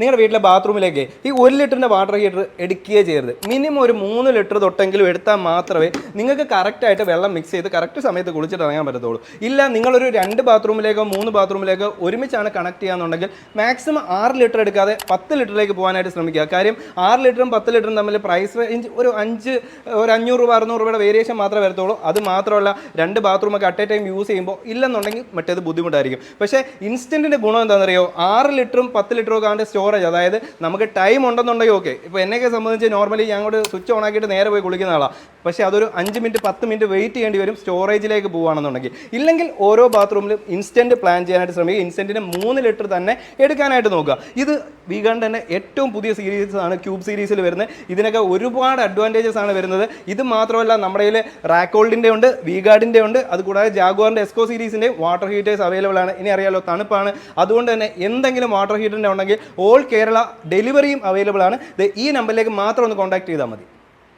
നിങ്ങളുടെ വീട്ടിലെ ബാത്റൂമിലേക്ക് ഈ ഒരു ലിറ്ററിന്റെ വാട്ടർ ഹീറ്റർ എടുക്കുകയേ ചെയ്യരുത്. മിനിമം ഒരു മൂന്ന് ലിറ്റർ തൊട്ടെങ്കിലും എടുത്താൽ മാത്രമേ നിങ്ങൾക്ക് കറക്റ്റായിട്ട് വെള്ളം മിക്സ് ചെയ്ത് കറക്റ്റ് സമയത്ത് കുളിച്ചിട്ട് ഇറങ്ങാൻ പറ്റത്തുള്ളൂ. ഇല്ല നിങ്ങളൊരു രണ്ട് ബാത്റൂമിലേക്കോ മൂന്ന് ബാത്റൂമിലേക്കോ ഒരുമിച്ചാണ് കണക്ട് ചെയ്യാന്നുണ്ടെങ്കിൽ മാക്സിമം ആറ് ലിറ്റർ എടുക്കാതെ പത്ത് ലിറ്ററിലേക്ക് പോകാനായിട്ട് ശ്രമിക്കുക. കാര്യം ആറ് ലിറ്ററും പത്ത് ലിറ്ററും തമ്മിൽ പ്രൈസ് റേഞ്ച് ഒരു അഞ്ച് ഒരു അഞ്ഞൂറ് രൂപ അറുന്നൂറ് രൂപയുടെ വേരിയേഷൻ മാത്രമേ വരത്തുള്ളൂ. അത് മാത്രമല്ല രണ്ട് ബാത്റൂമൊക്കെ അറ്റ് എ ടൈം യൂസ് ചെയ്യുമ്പോൾ ഇല്ലെന്നുണ്ടെങ്കിൽ മറ്റേത് ബുദ്ധിമുട്ടായിരിക്കും. പക്ഷേ ഇൻസ്റ്റന്റിന്റെ ഗുണം എന്താണെന്നറിയോ? ആറ് ലിറ്ററും പത്ത് ലിറ്ററും ഒക്കെ അവന്റെ സ്റ്റോറേജ് അതായത് നമുക്ക് ടൈം ഉണ്ടെന്നുണ്ടെങ്കിൽ ഓക്കെ ഇപ്പോൾ എന്നെയൊക്കെ സംബന്ധിച്ച് നോർമലി ഞാൻ അങ്ങോട്ട് സ്വിച്ച് ഓൺ ആക്കിയിട്ട് നേരെ പോയി കുളിക്കുന്ന ആളാണ് പക്ഷേ അതൊരു അഞ്ച് മിനിറ്റ് പത്ത് മിനിറ്റ് വെയിറ്റ് ചെയ്യേണ്ടി വരും സ്റ്റോറേജിലേക്ക് പോകുകയാണെന്നുണ്ടെങ്കിൽ ഇല്ലെങ്കിൽ ഓരോ ബാത്റൂമിലും ഇൻസ്റ്റന്റ് പ്ലാൻ ചെയ്യാനായിട്ട് ശ്രമിക്കുക. ഇൻസ്റ്റന്റിന് മൂന്ന് ലിറ്റർ തന്നെ എടുക്കാനായിട്ട് നോക്കുക. ഇത് വീഗാണ്ട് തന്നെ ഏറ്റവും പുതിയ സീരീസ് ആണ് ക്യൂബ് സീരീസിൽ വരുന്നത്. ഇതിനൊക്കെ ഒരുപാട് അഡ്വാന്റേജസ് ആണ് വരുന്നത്. ഇത് മാത്രമല്ല നമ്മുടെ കയ്യിൽ റാക്കോൾഡിന്റെ ഉണ്ട് വീഗാർഡിന്റെ ഉണ്ട് അതുകൂടാതെ ജാഗുവാറിന്റെ എസ്കോ സീരീസിന്റെ വാട്ടർ ഹീറ്റേഴ്സ് അവൈലബിൾ ആണ്. ഇനി അറിയാലോ തണുപ്പാണ്. അതുകൊണ്ട് തന്നെ എന്തെങ്കിലും വാട്ടർ ഹീറ്ററിന്റെ ഉണ്ടെങ്കിൽ ഓൾ കേരള ഡെലിവറിയും അവൈലബിൾ ആണ്. ഈ നമ്പറിലേക്ക് മാത്രം ഒന്ന് കോൺടാക്ട് ചെയ്താൽ മതി.